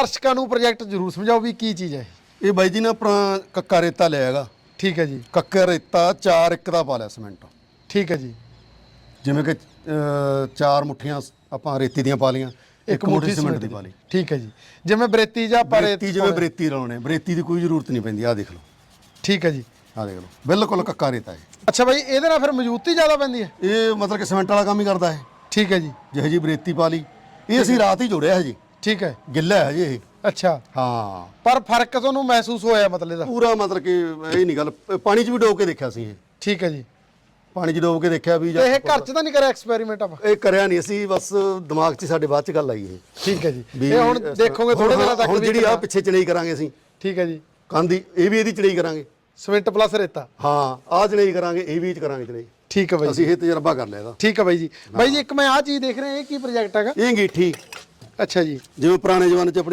ਦਰਸ਼ਕਾਂ ਨੂੰ ਪ੍ਰੋਜੈਕਟ ਜ਼ਰੂਰ ਸਮਝਾਓ ਵੀ ਕੀ ਚੀਜ਼ ਹੈ ਇਹ? ਬਾਈ ਜੀ ਨੇ ਆਪਣਾ ਕੱਕਾ ਰੇਤਾ ਲਿਆ ਹੈਗਾ। ਠੀਕ ਹੈ ਜੀ। ਕੱਕਾ ਰੇਤਾ 4 ਇੱਕ ਦਾ ਪਾ ਲਿਆ ਸੀਮੈਂਟ। ਠੀਕ ਹੈ ਜੀ। ਜਿਵੇਂ ਕਿ ਅਹ, ਚਾਰ ਮੁੱਠੀਆਂ ਆਪਾਂ ਰੇਤੀ ਦੀਆਂ ਪਾ ਲੀਆਂ ਇੱਕ ਮੁੱਠੀ ਸੀਮੈਂਟ ਦੀ ਪਾ ਲਈ। ਠੀਕ ਹੈ ਜੀ। ਜਿਵੇਂ ਬਰੇਤੀ ਜਾਂ ਪਰ ਬਰੇਤੀ ਜਿਵੇਂ ਬਰੇਤੀ ਲਾਉਣੇ ਬਰੇਤੀ ਦੀ ਕੋਈ ਜ਼ਰੂਰਤ ਨਹੀਂ ਪੈਂਦੀ ਆਹ ਦੇਖ ਲਓ। ਠੀਕ ਹੈ ਜੀ। ਆਹ ਦੇਖ ਲਓ ਬਿਲਕੁਲ ਕੱਕਾ ਰੇਤਾ ਹੈ। ਅੱਛਾ ਬਾਈ ਇਹਦੇ ਨਾਲ ਫਿਰ ਮਜ਼ਬੂਤੀ ਜ਼ਿਆਦਾ ਪੈਂਦੀ ਹੈ? ਇਹ ਮਤਲਬ ਕਿ ਸੀਮੈਂਟ ਵਾਲਾ ਕੰਮ ਹੀ ਕਰਦਾ ਹੈ। ਠੀਕ ਹੈ ਜੀ। ਜਿਹੇ ਜੀ ਬਰੇਤੀ ਪਾ ਲਈ। ਇਹ ਅਸੀਂ ਰਾਤ ਹੀ ਜੋੜਿਆ ਹੈ ਜੀ। ਠੀਕ ਹੈ। ਗਿੱਲਾ ਹੈ ਜੀ ਇਹ। ਅੱਛਾ। ਹਾਂ। ਪਰ ਫ਼ਰਕ ਤੁਹਾਨੂੰ ਮਹਿਸੂਸ ਹੋਇਆ ਮਤਲਬ ਇਹਦਾ? ਪੂਰਾ ਮਤਲਬ ਕਿ ਇਹ ਨਹੀਂ ਗੱਲ। ਪਾਣੀ 'ਚ ਵੀ ਡੋਬ ਕੇ ਦੇਖਿਆ ਸੀ ਇਹ। ਠੀਕ ਹੈ ਜੀ। ਪਾਣੀ 'ਚ ਡੋਬ ਕੇ ਦੇਖਿਆ ਵੀ ਇਹ ਘਰ 'ਚ ਤਾਂ ਨਹੀਂ ਕਰਿਆ ਐਕਸਪੈਰੀਮੈਂਟ ਆਪਾਂ? ਇਹ ਕਰਿਆ ਨਹੀਂ ਅਸੀਂ ਬਸ ਦਿਮਾਗ 'ਚ ਸਾਡੇ ਬਾਅਦ 'ਚ ਗੱਲ ਆਈ ਇਹ। ਠੀਕ ਹੈ ਜੀ। ਵੀ ਇਹ ਹੁਣ ਇਸ- ਦੇਖੋਗੇ ਥੋੜੇ ਦਿਨਾਂ ਤੱਕ ਹੁਣ ਵੀ ਜਿਹੜੀ ਆ ਪਿੱਛੇ ਚੜਾਈ ਕਰਾਂਗੇ ਅਸੀਂ। ਠੀਕ ਹੈ ਜੀ। ਕੰਧ ਦੀ ਇਹ ਵੀ ਇਹਦੀ ਚੜਾਈ ਕਰਾਂਗੇ। ਸਿਮੈਂਟ ਪਲੱਸ ਰੇਤਾ। ਹਾਂ ਆਹ ਚੜਾਈ ਕਰਾਂਗੇ ਇਹ ਵੀ ਚ ਕਰਾਂਗੇ ਚੜਾਈ ਠੀਕ ਹੈ ਬਾਈ ਜੀ। ਅਸੀਂ ਇਹ ਤਜਰਬਾ ਕਰ ਲਿਆ ਇਹਦਾ। ਠੀਕ ਹੈ ਬਾਈ ਜੀ। ਬਾਈ ਜੀ ਇੱਕ ਮੈਂ ਆਹ ਚੀਜ਼ ਦੇਖ ਰਿਹਾ ਇਹ ਕੀ ਪ੍ਰੋਜੈਕਟ ਹੈਗਾ? ਇਹ ਅੰਗੀਠੀ। ਅੱਛਾ ਜੀ। ਜਿਵੇਂ ਪੁਰਾਣੇ ਜ਼ਮਾਨੇ 'ਚ ਆਪਣੀ